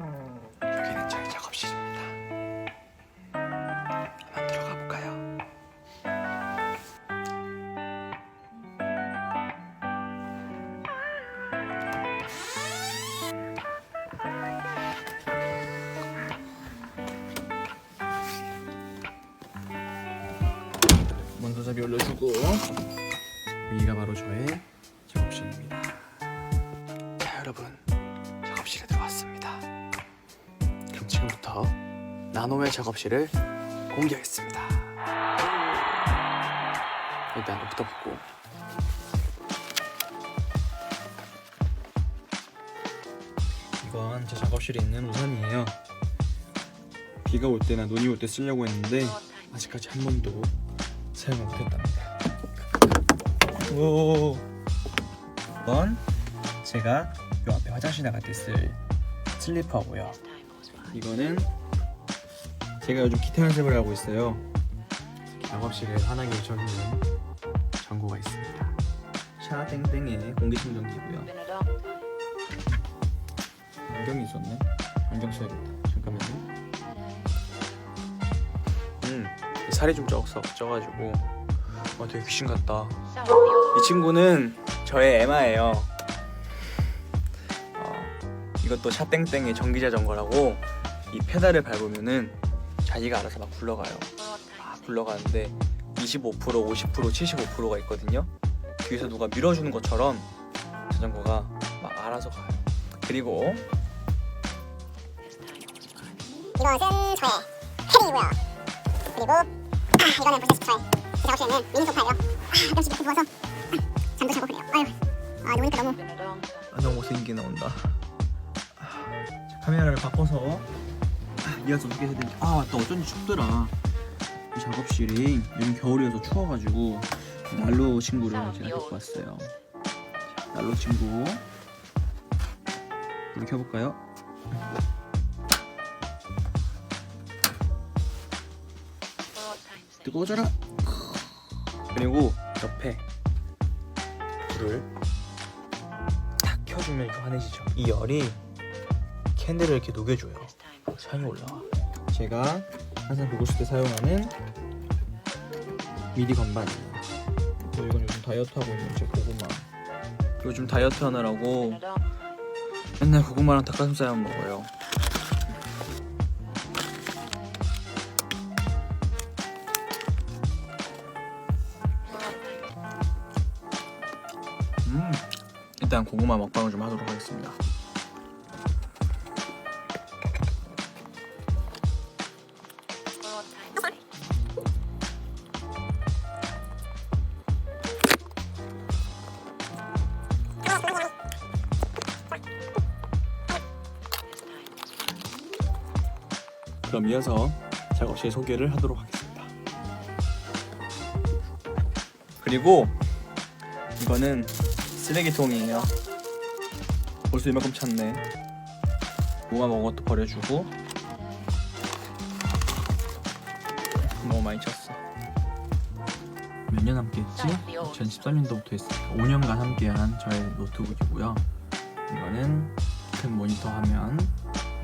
여기는 저희 작업실입니다. 한번 들어가 볼까요? 먼소잡이 올려주고 여기가 바로 저의 작업실입니다. 자 여러분 나노의 작업실을 공개하겠습니다. 일단 옷부터 벗고 이건 제 작업실에 있는 우산이에요. 비가 올 때나 눈이 올 때 쓰려고 했는데 아직까지 한 번도 사용을 못했답니다. 오, 이건 제가 요 앞에 화장실 나갈 때 쓸 슬리퍼고요. 이거는 제가 요즘 기타 연습을 하고 있어요. 작업실에 환하게 젖는 전구가 있습니다. 샤땡땡의 공기청정기고요. 안경이 있었네. 안경 써야겠다. 잠깐만요. 음, 살이 좀 쪘어. 쪄가지고 어, 되게 귀신 같다. 이 친구는 저의 에마예요. 어, 이것도 샤땡땡의 전기 자전거라고 이 페달을 밟으면은 자기가 알아서 막 굴러가요. 막 굴러가는데 25%, 50%, 75%가 있거든요. 뒤에서 누가 밀어주는 것처럼 자전거가 막 알아서 가요. 그리고 이것은 저의 패딩이고요. 그리고 아, 이거는 보시다시피 저의 제 작업실에는 미니 소파예요. 아, 가끔씩 이렇게 누워서 아, 잠도 자고 그래요. 아유, 아 누우니까 너무 아, 너무 못생기게 나온다. 아, 자, 카메라를 바꿔서 아, 이어서 어떻게 해야 되는지 아 맞다 어쩐지 춥더라. 이 작업실이 요즘 겨울이어서 추워가지고 난로 친구를 제가 데리고 왔어요. 자, 난로 친구 불 켜볼까요? 뜨거워져라. 그리고 옆에 불을 딱 켜주면 이렇게 환해지죠. 이 열이 캔들을 이렇게 녹여줘요. 향이 올라와. 제가 항상 보고 싶을 때 사용하는 건반이에요. 또 이건 요즘 다이어트 하고 있는 제 고구마. 요즘 다이어트 하느라고 맨날 고구마랑 닭가슴살만 먹어요. 음, 일단 고구마 먹방을 좀 하도록 하겠습니다. 그럼 이어서 작업실 소개를 하도록 하겠습니다. 그리고 이거는 쓰레기통이에요. 벌써 이만큼 찼네. 무마 먹은 것도 버려주고 너무 많이 찼어. 몇 년 함께 했지? 2013년도부터 했으니까 5년간 함께한 저의 노트북이고요. 이거는 큰 모니터 화면,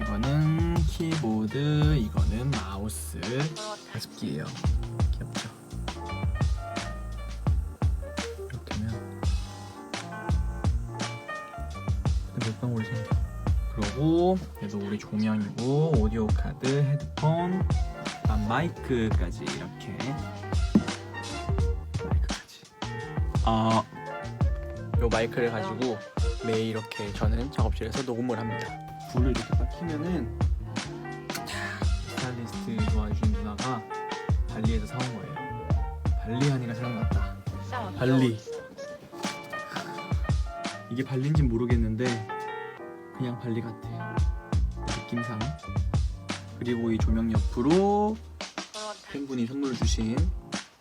이거는 키보드, 이거는 마우스 가습기예요. 귀엽죠? 이렇게 하면 몇 방울이 생겨. 그리고 얘도 우리 조명이고 오디오 카드, 헤드폰, 아, 마이크까지 이렇게 마이크까지. 아, 요 마이크를 가지고 매일 이렇게 저는 작업실에서 녹음을 합니다. 불을 이렇게 딱 켜면은 탁 스타일리스트 도와주신 누나가 발리에서 사온 거예요. 발리 하니까 생각났다. 발리. 이게 발리인지 모르겠는데 그냥 발리 같아. 느낌상. 그리고 이 조명 옆으로 팬분이 선물 주신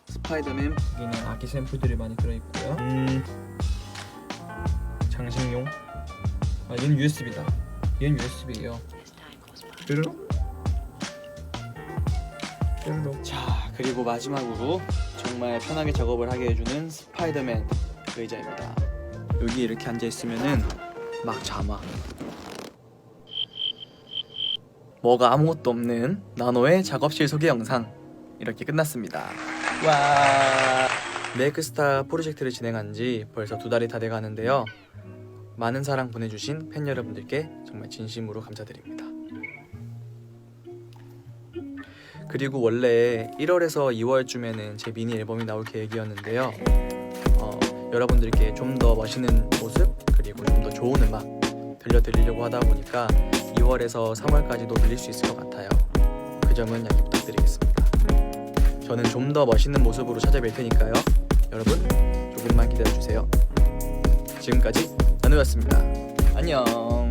스파이더맨 여기는 아기 샘플들이 많이 들어있고요. 음, 장식용. 아 얘는 USB다. 얘는 USB예요. 뾰로록. 뾰로록. 자 그리고 마지막으로 정말 편하게 작업을 하게 해주는 스파이더맨 의자입니다. 여기 이렇게 앉아 있으면은 막 잠아. 뭐가 아무것도 없는 나노의 작업실 소개 영상 이렇게 끝났습니다. 와 메이크스타 프로젝트를 진행한 지 벌써 두 달이 다 돼가는데요. 많은 사랑 보내주신 팬 여러분들께 정말 진심으로 감사드립니다. 그리고 원래 1월에서 2월쯤에는 제 미니 앨범이 나올 계획이었는데요. 어, 여러분들께 좀 더 멋있는 모습 그리고 좀 더 좋은 음악 들려드리려고 하다 보니까 2월에서 3월까지도 들릴 수 있을 것 같아요. 그 점은 양해 부탁드리겠습니다. 저는 좀 더 멋있는 모습으로 찾아뵐 테니까요. 여러분 조금만 기다려주세요. 지금까지 나누였습니다. 안녕.